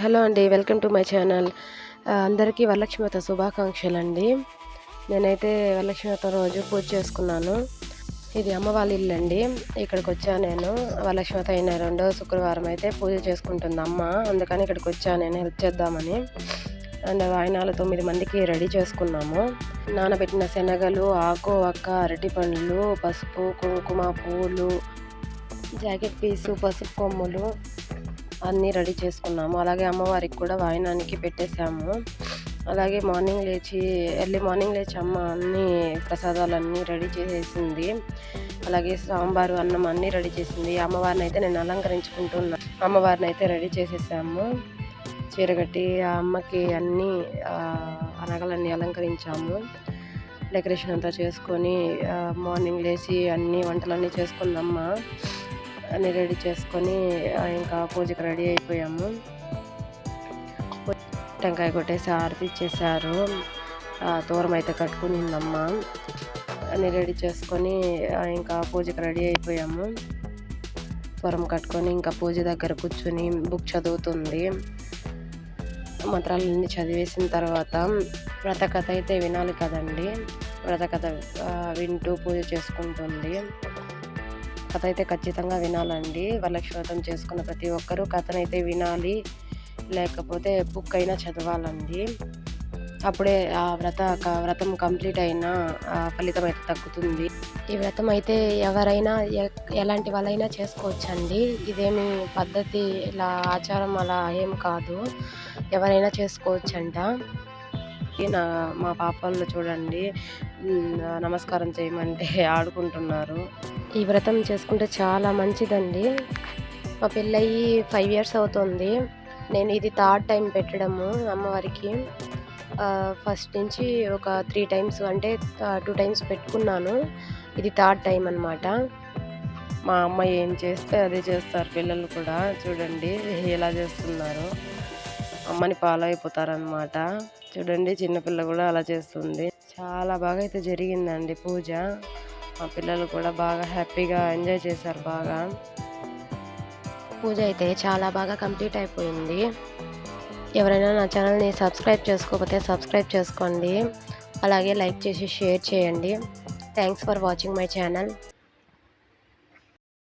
Hello అండి welcome to my channel. అందరికీ వరలక్ష్మి శుభాకాంక్షలు అండి నేనైతే వరలక్ష్మి రోజు పూజ చేసుకున్నాను. ఇది అమ్మ వాళ్ళ ఇల్లు అండి ఇక్కడికి వచ్చా నేను. వరలక్ష్మి అయిన రెండో శుక్రవారం అయితే పూజ చేసుకుంటుంది అమ్మ. అందుకని ఇక్కడికి వచ్చా నేను హెల్ప్ చేద్దామని. అండ్ వాయినాలు తొమ్మిది మందికి రెడీ చేసుకున్నాము. నానబెట్టిన శనగలు ఆకు అక్క అరటి పండ్లు పసుపు కుంకుమ పూలు జాకెట్ పీసు పసుపు కొమ్ములు అన్నీ రెడీ చేసుకున్నాము. అలాగే అమ్మవారికి కూడా వాయినానికి పెట్టేశాము. అలాగే మార్నింగ్ లేచి ఎర్లీ మార్నింగ్ లేచి అమ్మ అన్ని ప్రసాదాలన్నీ రెడీ చేసేసింది. అలాగే సాంబారు అన్నం అన్నీ రెడీ చేసింది. అమ్మవారిని అయితే నేను అలంకరించుకుంటున్నా అమ్మవారిని అయితే రెడీ చేసేసాము. చీరగట్టి ఆ అమ్మకి అన్నీ అనగలన్నీ అలంకరించాము. డెకరేషన్ అంతా చేసుకొని మార్నింగ్ లేచి అన్ని వంటలన్నీ చేసుకుందమ్మ. అన్ని రెడీ చేసుకొని ఇంకా పూజకి రెడీ అయిపోయాము. టెంకాయ కొట్టేసి ఆరతి ఇచ్చేసారు దూరం అయితే కట్టుకునిందమ్మ అన్ని రెడీ చేసుకొని ఇంకా పూజకి రెడీ అయిపోయాము. త్వరం కట్టుకొని ఇంకా పూజ దగ్గర కూర్చొని బుక్ చదువుతుంది. మంత్రాలన్నీ చదివేసిన తర్వాత వ్రతకథ అయితే వినాలి కదండి. వ్రతకథ వింటూ పూజ చేసుకుంటుంది. కథ అయితే ఖచ్చితంగా వినాలండి. వరలక్ష్మి చేసుకున్న ప్రతి ఒక్కరూ కథనైతే వినాలి. లేకపోతే బుక్ అయినా చదవాలండి. అప్పుడే ఆ వ్రత వ్రతం కంప్లీట్ అయిన ఫలితం అయితే తగ్గుతుంది. ఈ వ్రతం అయితే ఎవరైనా ఎలాంటి వాళ్ళైనా చేసుకోవచ్చండి. ఇదేమి పద్ధతి ఇలా ఆచారం అలా ఏం కాదు. ఎవరైనా చేసుకోవచ్చంట. నా మా పాపల్లో చూడండి నమస్కారం చేయమంటే ఆడుకుంటున్నారు. ఈ వ్రతం చేసుకుంటే చాలా మంచిదండి. మా పెళ్ళయి ఫైవ్ ఇయర్స్ అవుతుంది. నేను ఇది థర్డ్ టైం పెట్టడము అమ్మవారికి. ఫస్ట్ నుంచి ఒక త్రీ టైమ్స్ అంటే టూ టైమ్స్ పెట్టుకున్నాను. ఇది థర్డ్ టైం అనమాట మా అమ్మ ఏం చేస్తే అదే చేస్తారు పిల్లలు కూడా. చూడండి ఎలా చేస్తున్నారు. అమ్మని ఫాలో అయిపోతారనమాట చూడండి చిన్నపిల్ల కూడా అలా చేస్తుంది. చాలా బాగా అయితే జరిగిందండి పూజ. మా పిల్లలు కూడా బాగా హ్యాపీగా ఎంజాయ్ చేశారు బాగా. పూజ అయితే చాలా బాగా కంప్లీట్ అయిపోయింది. ఎవరైనా నా ఛానల్ని సబ్స్క్రైబ్ చేసుకోకపోతే సబ్స్క్రైబ్ చేసుకోండి. అలాగే లైక్ చేసి షేర్ చేయండి. Thanks for watching my channel